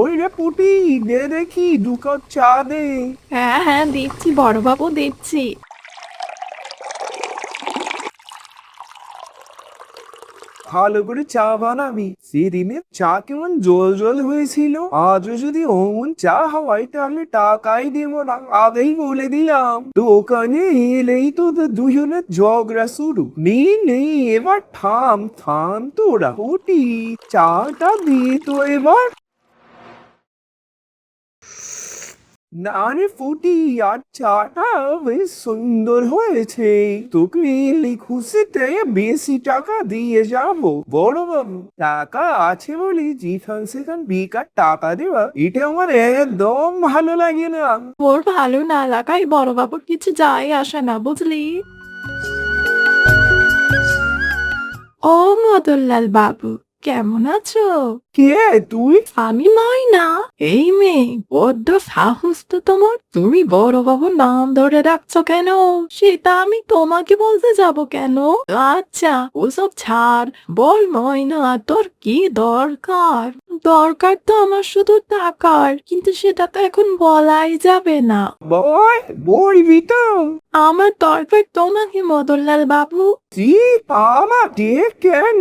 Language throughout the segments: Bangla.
ওই রে পুটি দে দেখি দু কাপ চা দে। হ্যাঁ হ্যাঁ দিচ্ছি বড়বাবু দিচ্ছি ভালো করে চা বানাবি। সেদিনের চা কেমন জল জল হয়েছিল। আজও যদি অমন চা হয় তাহলে টাকাই দেব না। আগেই বলে দিলাম। দোকানে এলেই তো দুজনের ঝগড়া শুরু। নেই নেই এবার থাম থাম তোরা পুটি। চাটা দিয়ে তো এবার। না রে ফুটি আর চাটা বেশ সুন্দর হয়েছে। তোকে লিখুসিতে বেশি টাকা দিয়ে যাব। বড় বাবু, টাকা আছে বলে যেখান সেখান বেকার টাকা দেওয়া, এটা আমার একদম ভালো লাগে না। ওর ভালো না লাগাই বড়বাবুর কিছু যায় আসে না, বুঝলি? ও মদনলাল বাবু কেমন আছো? কে তুই? আমি ময়না এই মেয়ে বড্ড সাহস তো তোমার। তুমি বড় বাবুর নাম ধরে রাখছো কেন? সেটা আমি তোমাকে বলতে যাব কেন? আচ্ছা ওসব ছাড়। বল ময়না তোর কি দরকার? দরকার তো আমার শুধু টাকার কিন্তু সেটা তো এখন বলাই যাবে না। বয় বলবি তো। আমার দরকার তোমাকে মদনলাল বাবু। জি আমাকে কেন?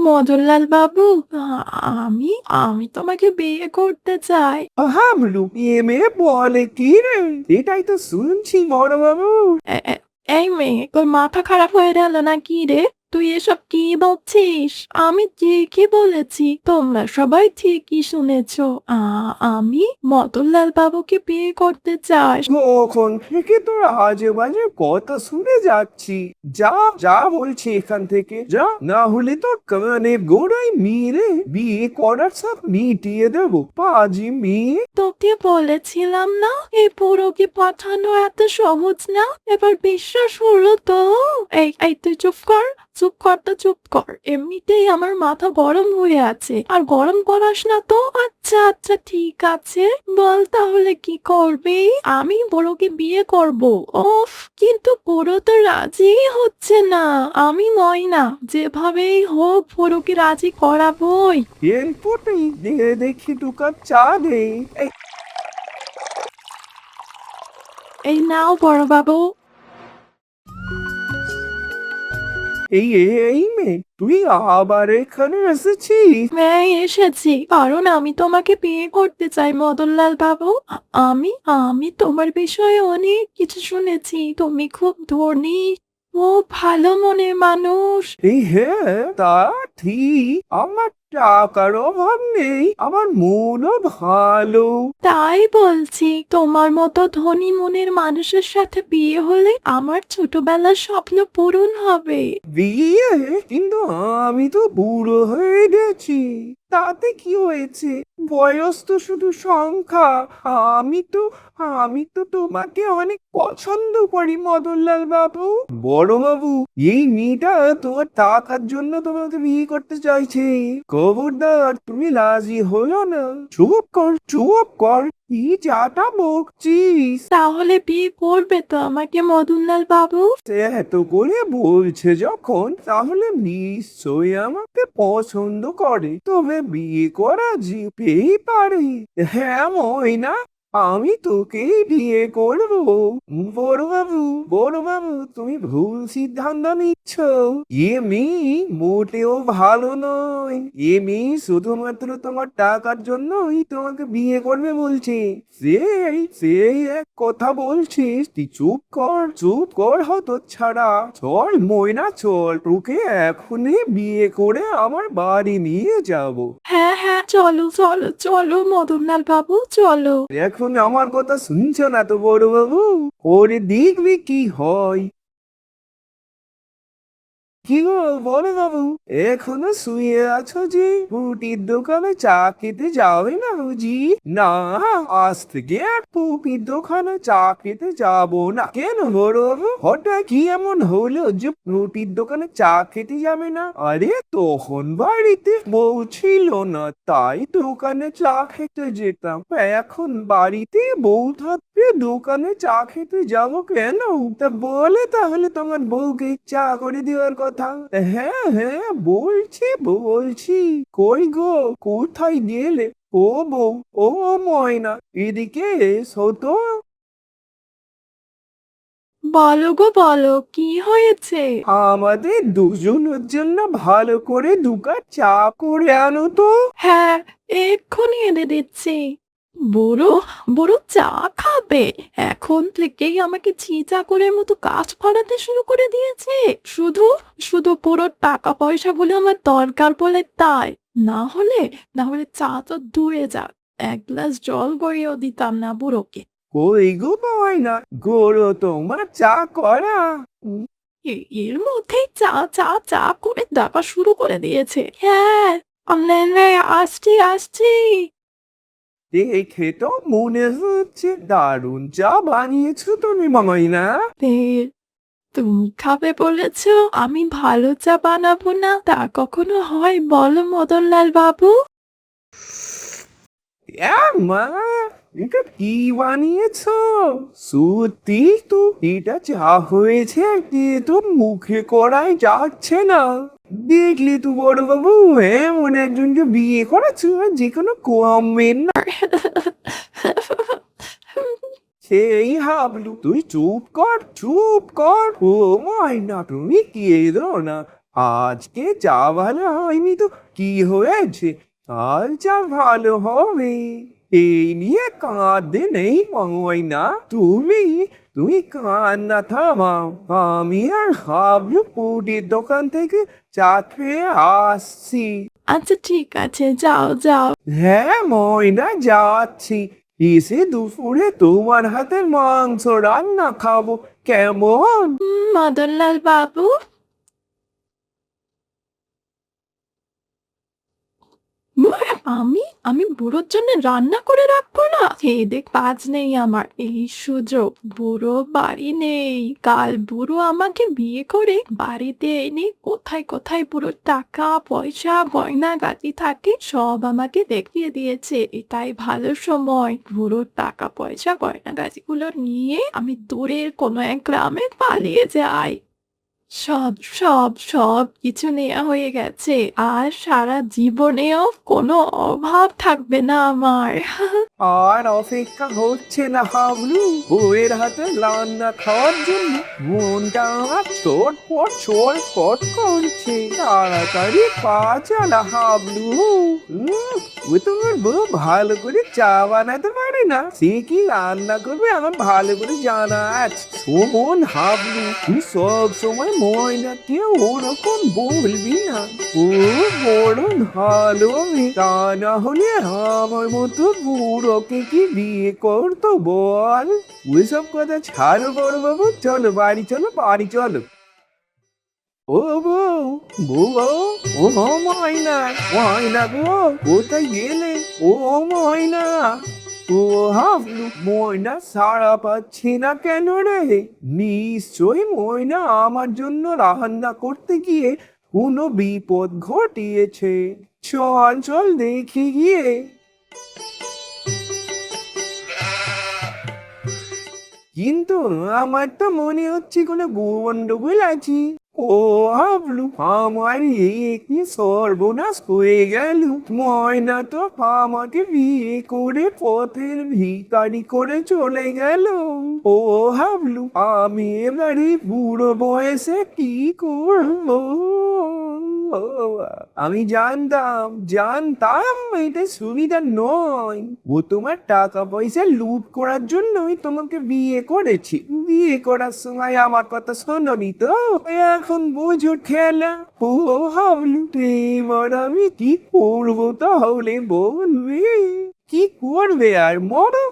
মদনলাল বাবু আ- আমি আমি তোমাকে বিয়ে করতে চাই। হামলু এমে বলে কি রে? এটাই তো শুনছি বড় বাবু এ- এ- এই মেয়ে তোর মাথা খারাপ হয়ে গেল না কি রে? তুই এসব কি বলছিস? আমি ঠিকই বলেছি তোমরা সবাই ঠিকই শুনেছ। আমি মদনলাল বাবুকে বিয়ে করতে চাই। কখন থেকে তোর আজে বাজে কথা শুনে যাচ্ছি। যা যা বলছি এখান থেকে যা। না হলে তো কানে গোড়ায় মেরে বিয়ে করার সব মিটিয়ে দেবো। পাজি মেয়ে। তোকে বলেছিলাম না এই পুরোকে পাঠানো এত সহজ না? এবার বিশ্বাস হলো তো? এই এই তুই চুপ কর। চুপ কর তো চুপ কর। এমনিতেই আমার মাথা গরম হয়ে আছে। আর গরম করাস না তো? আচ্ছা আচ্ছা ঠিক আছে। বল তাহলে কি করবি? আমি বড়কে বিয়ে করব। ওফ কিন্তু বড় তো রাজি হচ্ছে না। আমি নয় না। যেভাবেই হোক বড়কে রাজি করাবই। এরপরেই দিয়ে দেখি দু কাপ চা এই এই নাও বড় বাবু এই এই মেয়ে, তুই আবার এখানে এসেছিস? হ্যাঁ এসেছি। কারণ আমি তোমাকে বিয়ে করতে চাই, মদনলাল বাবু। আমি আমি তোমার বিষয়ে অনেক কিছু শুনেছি। তুমি খুব ধনী। ও ভালো মনের মানুষ। এই হ্যাঁ তা ঠিক। আমার টাকার অভাব নেই আমার মনও ভালো। তাই বলছি তোমার মতো ধনী মনের মানুষের সাথে বিয়ে হলে আমার ছোটবেলার স্বপ্ন পূরণ হবে। বিয়ে? কিন্তু আমি তো বুড়ো হয়ে গেছি। তাতে কি হয়েছে? বয়স তো শুধু সংখ্যা। আমি তো আমি তো তোমাকে অনেক পছন্দ করি, মদনলাল বাবু। বড় বাবু, এই মেয়েটা তোমার টাকার জন্য তোমাকে বিয়ে করতে চাইছে। খবরদার, তুমি রাজি হলো না। চুপ কর চুপ কর। কি চাটা বকছিস তাহলে বিয়ে করবে তো আমাকে মদনলাল বাবু? সে এত করে বলছে যখন তাহলে নিশ্চয়ই আমাকে পছন্দ করে। তবে বিয়ে করা যেতেই পারে। হ্যাঁ ময়না। আমি তোকে বিয়ে করব। বড় বাবু বড় বাবু তুমি ভুল সিদ্ধান্ত নিচ্ছ। এ মেয়ে মোটেও ভালো নয়। এ মেয়ে শুধুমাত্র তোমার টাকার জন্যই তোমাকে বিয়ে করবে বলছে। সেই সেই এক কথা বলছিস তুই চুপ কর চুপ কর হতো ছাড়া চল ময়না চল। তোকে এখনই বিয়ে করে আমার বাড়ি নিয়ে যাব। হ্যাঁ হ্যাঁ চলো চলো চলো মদনলাল বাবু চলো। এখন আমার কথা শুনছো না তো বড় বাবু ওরে দেখবি কি হয়? কি গো, বলো বাবু। এখনও শুয়ে আছো যে? পুটির দোকানে চা খেতে যাবে না বুঝি? না, আজ থেকে আর পুটির দোকানে চা খেতে যাব না। কেন বড় হঠাৎ কি এমন হলো যে পুটির দোকানে চা খেতে যাবে না? আরে, তখন বাড়িতে বউ ছিল না, তাই দোকানে চা খেতে যেতাম। এখন বাড়িতে বউ থাকবে, দোকানে চা খেতে যাব কেন? তা বলে তাহলে তোমার বউকে চা করে দেওয়ার কথা। হ্যাঁ হ্যাঁ বলছি বলছি। কই গো কোথায় গেলে? ও বউ ও ময়না এদিকে এসো তো। বলো গো বলো কি হয়েছে? আমাদের দুজনের জন্য ভালো করে দু কাপ চা করে আনো তো। হ্যাঁ এক্ষুনি এনে দিচ্ছি। বুড়ো বুড়ো চা খাবে। এখন থেকেই আমাকে চিচা করে মতো কাজ ফাড়াতে শুরু করে দিয়েছে। শুধু শুধু পুরো টাকা পয়সা বলে আমার দরকার বলে তাই। না হলে না হলে চা তো দূরে যাক। এক গ্লাস জল গড়িয়েও দিতাম না বুড়োকে। কই গো ময়না গরো তোমার চা করা। এ- এর মধ্যেই চা চা চা করে ডাকা শুরু করে দিয়েছে। হ্যাঁ নে আসছি আসছি। দেখে তো মনে হচ্ছে দারুণ চা বানিয়েছো তুমি ময়না। তে- তুমি খাবে বলেছ আমি ভালো চা বানাবো না তা কখনো হয় বলো মদনলাল বাবু। মা এটা কি বানিয়েছো? সত্যি তো এটা যা হয়েছে তো মুখে করাই যাচ্ছে না। দেখলি তো বড় বাবু এমন একজনকে বিয়ে করেছ যে কোনো কমেন না। সেই হাবলু, তুই চুপ কর চুপ কর। ও ময়না তুমি কেঁদো না। আজকে চা ভালো হয়নি তো, কি হয়েছে? কাল চা ভালো হবে। এই নিয়ে কাঁদতে নেই ময়না। তুমি তুমি কান্না থামাও আমি আর হাবলু পুটির দোকান থেকে চা খেয়ে আসছি। আচ্ছা ঠিক আছে যাও যাও। হ্যাঁ ময়না যাচ্ছি। এসে দুপুরে তোমার হাতের মাংস রান্না খাব কেমন? মদনলাল বাবু? আমি? আমি বুড়োর জন্য রান্না করে রাখব না? এই দেখ কাজ নেই আমার। এই সুযোগ। বুড়ো বাড়ি নেই। কাল বুড়ো আমাকে বিয়ে করে বাড়িতে এনে কোথায় কোথায় বুড়ো টাকা, পয়সা গয়না গাটি থাকে সব আমাকে দেখিয়ে দিয়েছে। এটাই ভালো সময়। বুড়োর টাকা, পয়সা গয়না গাছিগুলো নিয়ে আমি দূরের কোনো এক গ্রামে পালিয়ে যাই। সব সব সব কিছু নেওয়া হয়ে গেছে। আর সারা জীবনেও কোনো অভাব থাকবে না আমার। আর অপেক্ষা হচ্ছে না হাবলু। বউয়ের হাতে রান্না খাওয়ার জন্য মনটা আমার ছোটপট ছোটপট করছে। তাড়াতাড়ি পা চালা হাবলু। ও তোমার বউ ভালো করে চা বানাতে পারে না। সে কি রান্না করবে আমার ভালো করে জানা আছে। শোন হাবলু তুই সব সময় ময়নাকে ওরকম বলবি না। ও বড় ভালো মেয়ে। তা না হলে আমার মতো বুড়োকে কি বিয়ে করতো বল? ওইসব কথা ছাড়ো বড় বাবু চলো বাড়ি চলো বাড়ি, চলো। ও বউ বউ ও ময়না ময়না গো, কোথায় গেলে? ও ময়না। ময়না সাড়া পাচ্ছে না কেন রে? নিশ্চয়ই ময়না আমার জন্য রান্না করতে গিয়ে কোনো বিপদ ঘটিয়েছে। চল দেখে গিয়ে। কিন্তু আমার তো মনে হচ্ছে কোনো গন্ডগোল আছে। ও হাবলু আমার এই কি সর্বনাশ হয়ে গেল। ময়না তো আমাকে বিয়ে করে পথের ভিকারি করে চলে গেল। ও হাবলু আমি এবারে বুড়ো বয়সে কি করব? আমি জানতাম জানতাম এটা সুবিধা নয়। ও তোমার টাকা পয়সা লুট করার জন্যই তোমাকে বিয়ে করেছি। বিয়ে করার সময় আমার কথা শোনি তো? এখন বোঝো খেলা, ও হাবলু এবার আমি কি করব তাহলে বলবে কি করবে আর মরো?